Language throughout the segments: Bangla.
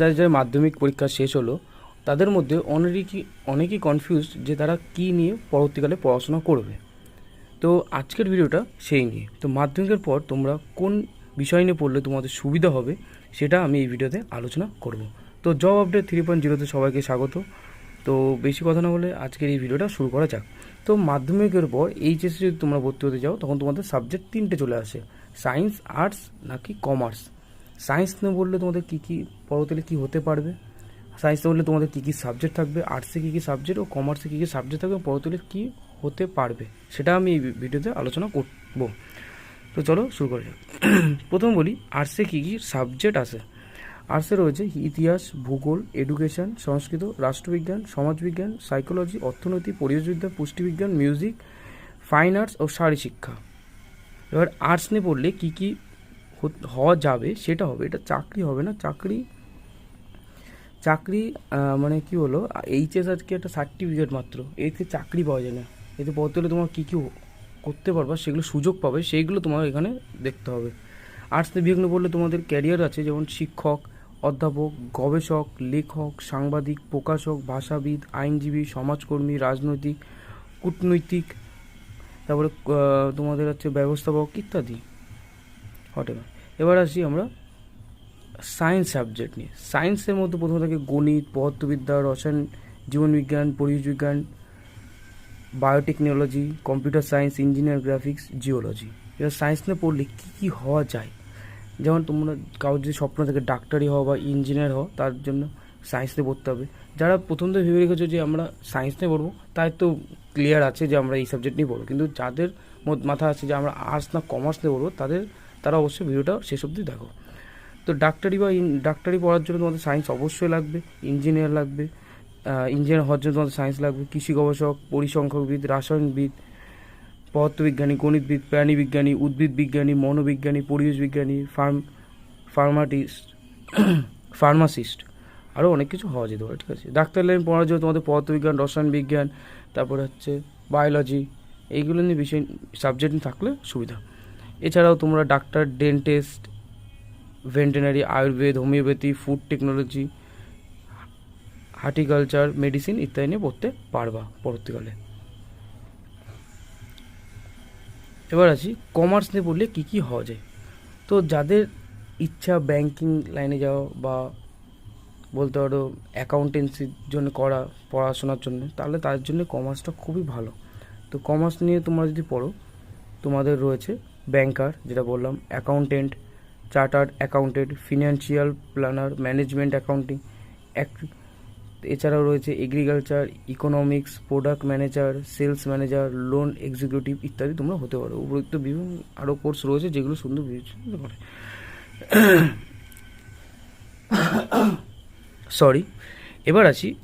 যাদের যাদের মাধ্যমিক পরীক্ষা শেষ হলো, তাদের মধ্যে অনেকই, অনেকেই কনফিউজ যে তারা কী নিয়ে পরবর্তীকালে পড়াশোনা করবে। তো আজকের ভিডিওটা সেই নিয়ে। তো মাধ্যমিকের পর তোমরা কোন বিষয় নিয়ে পড়লে তোমাদের সুবিধা হবে, সেটা আমি এই ভিডিওতে আলোচনা করব। তো জব আপডেট থ্রি পয়েন্ট জিরোতে সবাইকে স্বাগত। তো বেশি কথা না বলে আজকের এই ভিডিওটা শুরু করা যাক। তো মাধ্যমিকের পর এইচএসে যদি তোমরা ভর্তি হতে যাও, তখন তোমাদের সাবজেক্ট তিনটে চলে আসে সায়েন্স আর্টস নাকি কমার্স সায়েন্স নিয়ে বললে তোমাদের কী কী পরবর্তীকালে কী হতে পারবে? সায়েন্স নিয়ে বললে তোমাদের কী কী সাবজেক্ট থাকবে? আর্টসে কী কী সাবজেক্ট ও কমার্সে কী কী সাবজেক্ট থাকবে? পরবর্তীকালে কী হতে পারবে? সেটা আমি এই ভিডিওতে আলোচনা করব। তো চলো শুরু করা যাক। প্রথম বলি আর্টসে কী কী সাবজেক্ট আছে? আর্টসে রয়েছে ইতিহাস, ভূগোল এডুকেশন সংস্কৃত, রাষ্ট্রবিজ্ঞান, সমাজবিজ্ঞান সাইকোলজি অর্থনীতি পরিবেশবিদ্যা পুষ্টিবিজ্ঞান মিউজিক ফাইন আর্টস ও শারীর শিক্ষা। এবার আর্টস নিয়ে পড়লে কী কী হওয়া যাবে, সেটা হবে। এটা চাকরি হবে না। চাকরি চাকরি মানে কি হলো এইচএস আজকে একটা সার্টিফিকেট মাত্র। এতে চাকরি পাওয়া যায় না। এতে পড়তে হলে তোমার কী কী করতে পারবা, সেগুলো সুযোগ পাবে, সেইগুলো তোমার এখানে দেখতে হবে। আর্টস নিয়ে পড়লে তোমাদের ক্যারিয়ার আছে, যেমন শিক্ষক, অধ্যাপক, গবেষক, লেখক, সাংবাদিক, প্রকাশক, ভাষাবিদ, আইনজীবী, সমাজকর্মী, রাজনৈতিক, কূটনৈতিক, তারপরে তোমাদের হচ্ছে ব্যবস্থাপক ইত্যাদি। হটে এবার আসি আমরা সায়েন্স সাবজেক্ট নিয়ে। সায়েন্সের মধ্যে প্রথমে থাকে গণিত, পদার্থবিদ্যা, রসায়ন, জীবনবিজ্ঞান, পরিবেশ বিজ্ঞান biotechnology computer science engineer graphics geology এবার সায়েন্স নিয়ে পড়লে কী কী হওয়া যায়? যেমন তোমরা কারোর যদি স্বপ্ন থাকে ডাক্তারি হওয়া বা ইঞ্জিনিয়ার হও, তার জন্য সায়েন্স নিয়ে পড়তে হবে। যারা প্রথম থেকে ভেবে রেখেছো যে আমরা সায়েন্স নিয়ে পড়ব তাই তো ক্লিয়ার আছে যে আমরা এই সাবজেক্ট নিয়ে পড়ব। কিন্তু যাদের মাথা আছে যে আমরা আর্টস না কমার্স নিয়ে পড়ব, তাদের তারা অবশ্যই ভিডিওটা শেষ অবধি দেখো। তো ডাক্তারি বা ডাক্তারি পড়ার জন্য তোমাদের সায়েন্স অবশ্যই লাগবে ইঞ্জিনিয়ার লাগবে ইঞ্জিনিয়ার হওয়ার জন্য তোমাদের সায়েন্স লাগবে, কৃষি গবেষক পরিসংখ্যকবিদ রাসায়নবিদ, পদার্থবিজ্ঞানী, গণিতবিদ, প্রাণীবিজ্ঞানী, উদ্ভিদ বিজ্ঞানী, মনোবিজ্ঞানী, পরিবেশ বিজ্ঞানী, ফার্ম, ফার্মাটিস্ট, ফার্মাসিস্ট আরও অনেক কিছু হওয়া যেতে পারে, ঠিক আছে? ডাক্তার লাইন পড়ার জন্য তোমাদের পদার্থবিজ্ঞান রসায়ন বিজ্ঞান তারপরে হচ্ছে বায়োলজি এইগুলো নিয়ে বিষয় সাবজেক্ট থাকলে সুবিধা। এছাড়াও তোমরা doctor dentist veterinary Ayurveda homeopathy food technology horticulture medicine ইত্যাদি নিয়ে পড়তে পারবা পরবর্তীকালে। এবার আছি কমার্স নিয়ে পড়লে কী কী হওয়া যায়? তো যাদের ইচ্ছা ব্যাংকিং লাইনে যাওয়া বা বলতে পারো অ্যাকাউন্টেন্সির জন্য করা, পড়াশোনার জন্য, তাহলে তার জন্য কমার্সটা খুবই ভালো। তো কমার্স নিয়ে তোমরা যদি পড়ো, তোমাদের রয়েছে ব্যাংকার যেটা বললাম accountant chartered accountant financial planner management accounting এছাড়াও রয়েছে agriculture economics product manager sales manager loan executive ইত্যাদি তোমরা হতে পারো। উপযুক্ত বিভিন্ন আরও কোর্স রয়েছে যেগুলো সুন্দর বিবেচনা করে সরি এবার আসি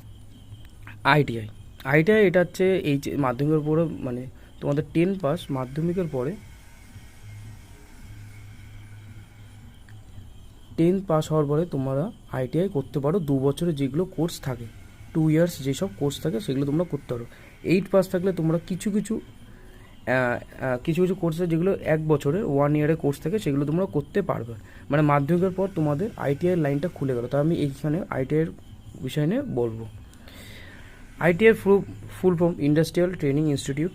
আইটিআই আইটিআই এটা হচ্ছে এই যে মাধ্যমিকের পরে মানে তোমাদের টেন পাস মাধ্যমিকের পরে টেন পাস হওয়ার পরে তোমরা আইটিআই করতে পারো। দু বছরের যেগুলো কোর্স থাকে টু ইয়ার্স যেসব কোর্স থাকে সেগুলো তোমরা করতে পারো। এইট পাস থাকলে তোমরা কিছু কিছু কিছু কিছু কোর্স যেগুলো এক বছরের ওয়ান ইয়ারের কোর্স থাকে সেগুলো তোমরা করতে পারবে। মানে মাধ্যমিকের পর তোমাদের আইটিআই লাইনটা খুলে গেল। তো আমি এইখানে আইটিআইয়ের বিষয় নিয়ে বলব। ITI full full form industrial training institute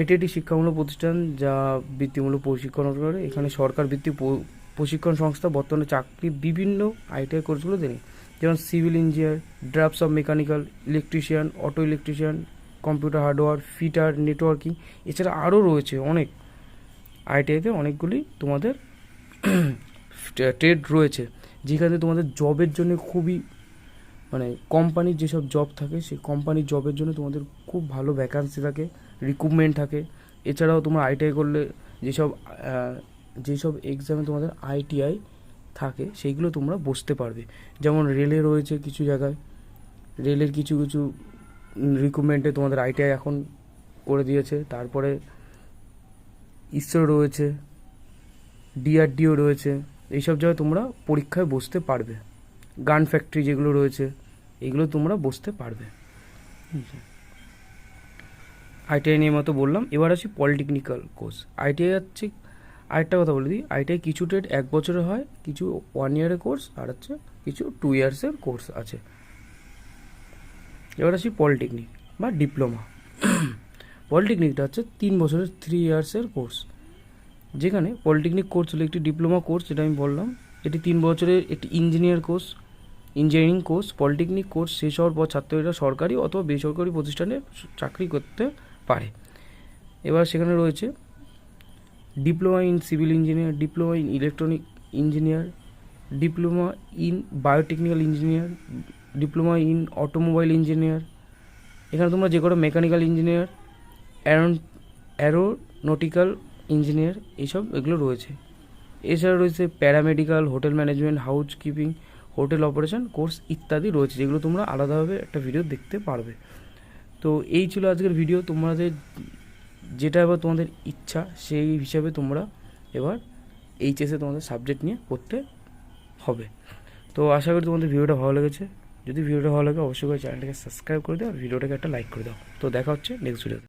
এটি একটি শিক্ষামূলক প্রতিষ্ঠান যা বৃত্তিমূলক প্রশিক্ষণ করে। এখানে সরকার ভিত্তিক প্রশিক্ষণ সংস্থা, বর্তমানে চাকরি বিভিন্ন আইটিআই কোর্সগুলো দেয় যেমন civil engineer, drafts of mechanical, electrician, auto electrician, computer hardware fitter, networking, এছাড়া আরও রয়েছে অনেক আইটিআইতে অনেকগুলি তোমাদের ট্রেড রয়েছে, যেখানে তোমাদের জবের জন্য খুবই মানে কোম্পানির যেসব জব থাকে, সেই কোম্পানির জবের জন্য তোমাদের খুব ভালো ভ্যাকান্সি থাকে রিক্রুটমেন্ট থাকে। এছাড়াও তোমরা আইটিআই করলে যেসব যেসব এক্সামে তোমাদের আইটিআই থাকে, সেইগুলো তোমরা বসতে পারবে। যেমন রেলে রয়েছে কিছু জায়গায়, রেলের কিছু কিছু রিক্রুটমেন্টে তোমাদের আইটিআই এখন করে দিয়েছে। তারপরে ইসরো রয়েছে ডিআরডিও রয়েছে, এইসব জায়গায় তোমরা পরীক্ষায় বসতে পারবে। গান ফ্যাক্টরি যেগুলো রয়েছে, এগুলো তোমরা বসতে পারবে। আইটিআই নিয়ে মতো বললাম। এবার আসি পলিটেকনিক্যাল কোর্স আইটিআই হচ্ছে আরেকটা কথা বলে দিই আইটিআই কিছু ট্রেড এক বছরের হয়, কিছু ওয়ান ইয়ারের কোর্স আর হচ্ছে কিছু টু ইয়ার্সের কোর্স আছে। এবার আসি পলিটেকনিক বা ডিপ্লোমা পলিটেকনিকটা হচ্ছে তিন বছরের থ্রি ইয়ার্সের কোর্স যেখানে পলিটেকনিক কোর্স হলো একটি ডিপ্লোমা কোর্স যেটা আমি বললাম। এটি তিন বছরের একটি engineer course engineering course polytechnic course শেষ হওয়ার পর ছাত্রীরা সরকারি অথবা বেসরকারি প্রতিষ্ঠানে চাকরি করতে পারে। এবার সেখানে রয়েছে diploma in civil engineer diploma in electronic engineer diploma in biotechnical engineer diploma in automobile engineer এখানে তোমরা যে কোনো mechanical engineer aeron aeronautical engineer এইসব এগুলো রয়েছে। এছাড়া রয়েছে paramedical hotel management house keeping hotel operation course ইত্যাদি রয়েছে, যেগুলো তোমরা আলাদাভাবে একটা ভিডিও দেখতে পারবে। তো এই ছিল আজকের ভিডিও তোমাদের যেটা এবার তোমাদের ইচ্ছা, সেই হিসাবে তোমরা এবার এইচএসে তোমাদের সাবজেক্ট নিয়ে পড়তে হবে। তো আশা করি তোমাদের ভিডিওটা ভালো লেগেছে। যদি ভিডিওটা ভালো লাগে, অবশ্যই করে চ্যানেলটাকে সাবস্ক্রাইব করে দাও ভিডিওটাকে একটা লাইক করে দাও। তো দেখা হচ্ছে নেক্সট ভিডিওতে